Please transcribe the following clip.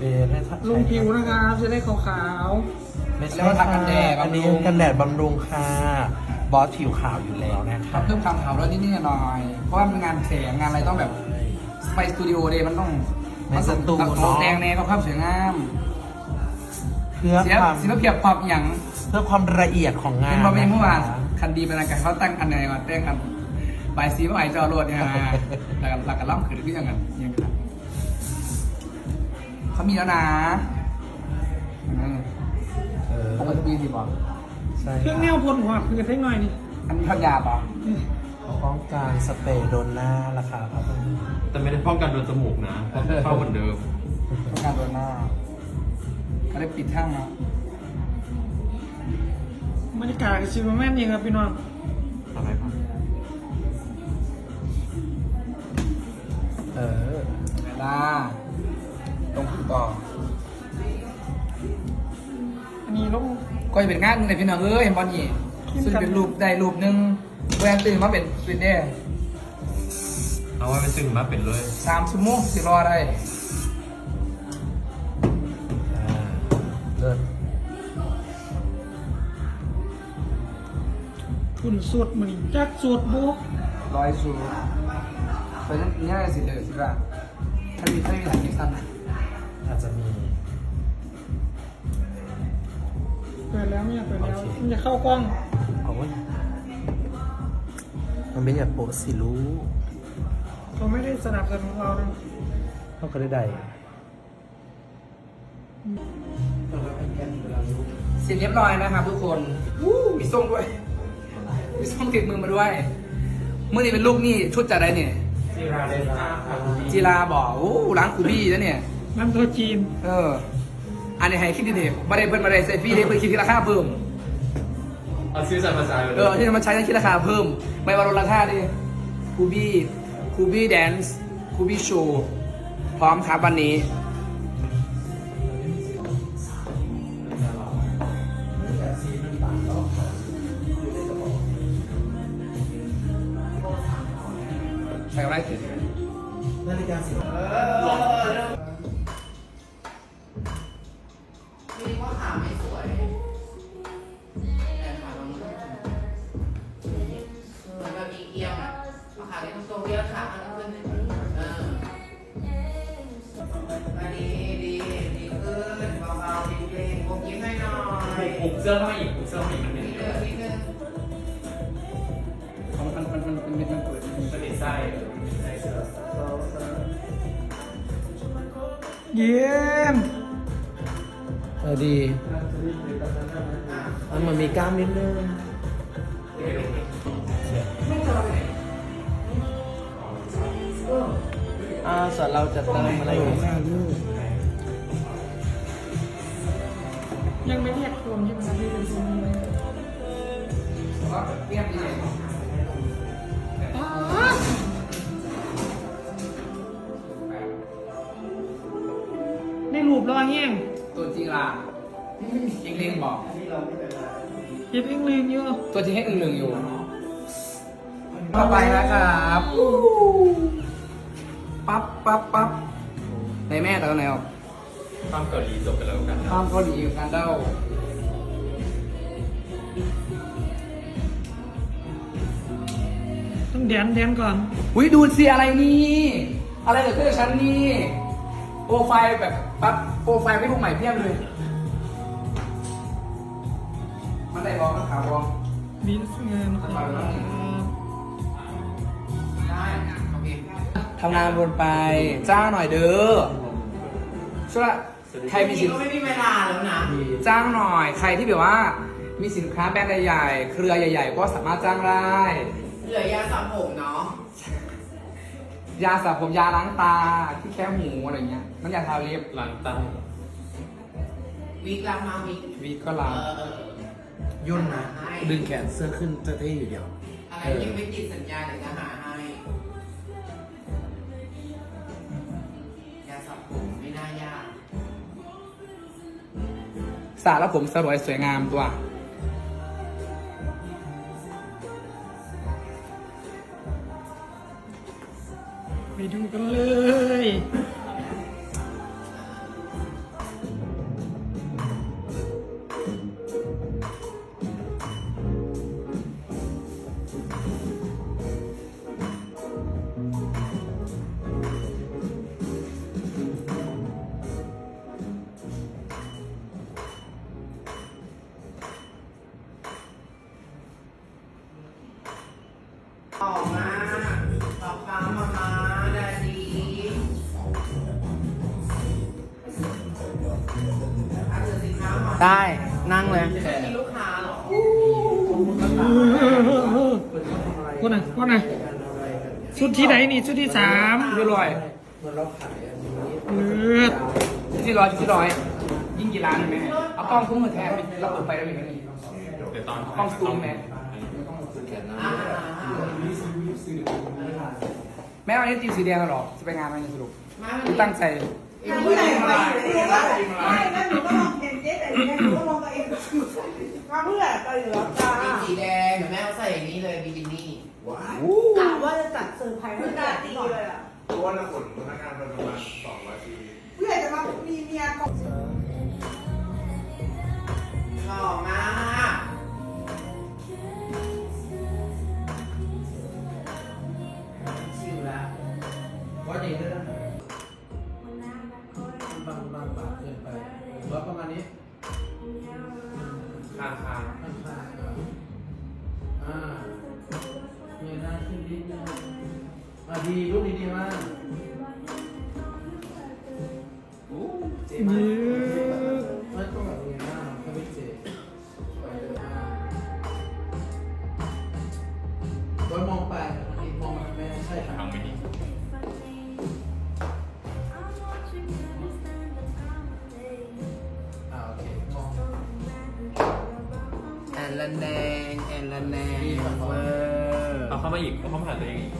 เบสให้ท่าลงผิวนะครับ จะได้ขาวไม่ใช่แล้วก็ทากันแดดอันนี้บำรุงกันแดดบำรุงค่ะ บอสผิวขาวอยู่แล้วนะคครัรับบเพิ่มความขาวแล้วนิดๆหน่อยๆเพราะว่ามันงานแสงงานอะไรต้องแบบไปสตูดิโอเดยมันต้องในสตูมันต้องเนาะแดงแนกับความสวยงามเพื่อเสียความศิลปเพียบความอหย่างเพื่อความละเอียดของงาเป็นนบอเป็นเมื่อวานนะคะคันดีเป็นอะไรกันเขาตั้งอันไหนมาแต่งกันใบายสีเมื่อไหร่จอรวดเนี่ยนะแล้วกันแล้วกันล่ำขืนพี่ยังกันยังครับ เขามีแล้วนะอืมเออปกติมีสิบอกใช่ๆเครื่องแนวพ่นหัวคือเท่งหน่อยนี่อันนี้เขายาเปล่ะป้องกันสเปรย์โดนหน้าราคาครับแต่ไม่ได้ป้องกันโดนจมูกนะเข้าเหมือนเดิมต้องการโดนหน้าเขาได้ปิดข้างนะบรรยากาศกับชิวแม่นยิงครับพี่น้องอะไรครับ งก็จะเป็นงานหนึงเลยพี่น้องเอ้ยเห็นบอลนี่ซึ่งเป็นรูปได้รูปหนึ่งแวนตื่นมาเป็นเป็นได้เอาไว้เป็นซึ่งมาเป็นเลยสามชั่วโมงสิรอได้อ่าเลิศฝุ่นสุดมือจักสุดบุ๊กร้อยสูเพราะฉะนั้นนี่อะไรสิเลยสิว่าถ้ามีถ้ามีหลายคิดสั้นนะอาจจะมี เปิดแล้วเนี่ยเปิดแล้ว มันจะเข้ากล้องเอาไว้มันเป็นอย่างโปะสิรู้เขาไม่ได้สนับสนุนเรานะเขาก็ได้ได้เสร็จเรียบร้อยนะครับทุกคนวู้มีส้มด้วย มีส้มติดมือมาด้วย เมื่อนี้เป็นลูกนี่ชุดจากอะไรเนี่ย จีราเดซ่าค่ะจีราบอกโอ้ร้านคูบี้นะเนี่ยน้ำตัวจีน เออ อันนี้ให้คิดดีๆมาได้เพิ่นมาได้เซฟี่ได้เพิ่นคิดที่ราคาเพิ่ม เอาซื้อสันมาใส่เลยเออที่จะมาใช้ต้องคิดราคาเพิ่ม ไม่ว่าลดราคาดิคูบี้คูบี้แดนซ์คูบี้โชว์พร้อมครับวันนี้ใส่อะไรถึงนาฬิกาสีนี่ ผมยิ้มให้หน่อยผูกเสื้อเข้ามาอีกผูกเสื้อเข้ามาอีกมันเป็นนิดนึงนิดนึงมันมันมันมันมันมันเปิดสนิทไส้ใส่เสื้อเยี่ยมเออดีมันเหมือนมีกล้ามนิดนึงอ่าส่วนเราจะเติมอะไรอยู่ยังไม่เรียก วมใช่ไหมครับพี่เป็นรวมเลยก็เปรี้ยวดีอ๋อในรูปรอยแห้งตัวจริงล่ะจริงเลี้ยงบอกเย็บเองลืมอยู่ตัวจริงให้อึ่งหนึ่งอยู่ต่อไปนะครับปั๊บปั๊บปั๊บในแม่ตอนไหนออกความเกาหลีจบไปแล้วกันนะข้ามเกาหลีกับการเด้า แดนแดนก่อน อุ้ยดูสิอะไรนี่ อะไรเกิดขึ้นกับฉันนี่โปรไฟล์แบบปั๊บโปรไฟล์ไม่พวกใหม่เพียบเลย มันได้บอกมันขาวบอกบีสเงินครับได้โอเคทำงานบนไป จ้างหน่อยเด้อช่วยใครมีสินก็ไม่มีเวลาแล้วนะ จ้างหน่อย ใครที่แบบว่า มีสินค้าแบรนด์ใหญ่ๆ เครือใหญ่ ๆ ก็สามารถจ้างได้ เหลือยาสระผมเนาะยาสระผมยาล้างตาที่แค่หูอะไรเงี้ยน้ำยาทาเล็บล้างตาวิกล้างมาวิกวีก็เอล้างอเออยุ่นนะดึงแขนเสื้อขึ้นจะเท่อยู่เดียว อะไรยังไม่ติดสัญญาเดี๋ยวจะหาให้ยาสระผมไม่น่ายากสระแล้วผมสลวยสวยงามตัว ไปดูกันเลยออกมา ได้นั่งเลยมีลูกค้าเหรอคนไหนคนไหนชุดที่ไหนนี่ชุดที่สามชุดที่ร้อยเหมือนเราขายอันนี้เออชุดที่ร้อยชุดที่ร้อย ยิ่งกี่ร้านไหมเอากล้องคุ้มมาแทนเราเปิดไปแล้วมีแค่นี้เดี๋ยวตอนกล้องซูมแม่อ่าแม่วันนี้ตีมสีแดงแล้วเหรอจะไปงานไหมเนี่ยสรุปมากูตั้งใจผู้ใหญ่ไปไม่แล้วหนูก็มอง เห็นเจ๊แต่เนี่ยหนูก็มองตัวเองมาเพื่อไปเหลือจ้ามีสีแดงเดี๋ยวแม่เอาใส่อย่างนี้เลยบิกินี่กะว่าจะจัดเซอร์ไพรส์ให้ตาตีเลยอะตัวละขนพนักงานประมาณสองร้อยชีวิตเพื่อจะมามีเมียก่อนหล่อมากชิวล้วว่าดีด้วยนะบางบางบาทเกินไปว่าประมาณนี้ ข้างข้างข้างข้างอ่าเงยหน้าขึ้นนิดนึงอะดีรูปนี้ดีมากโอ้เจ๋งมาก อนละแนงแอนละแนงเวอร์ เอาเข้ามาอีกเอาเข้ามาหาตัวเองอีก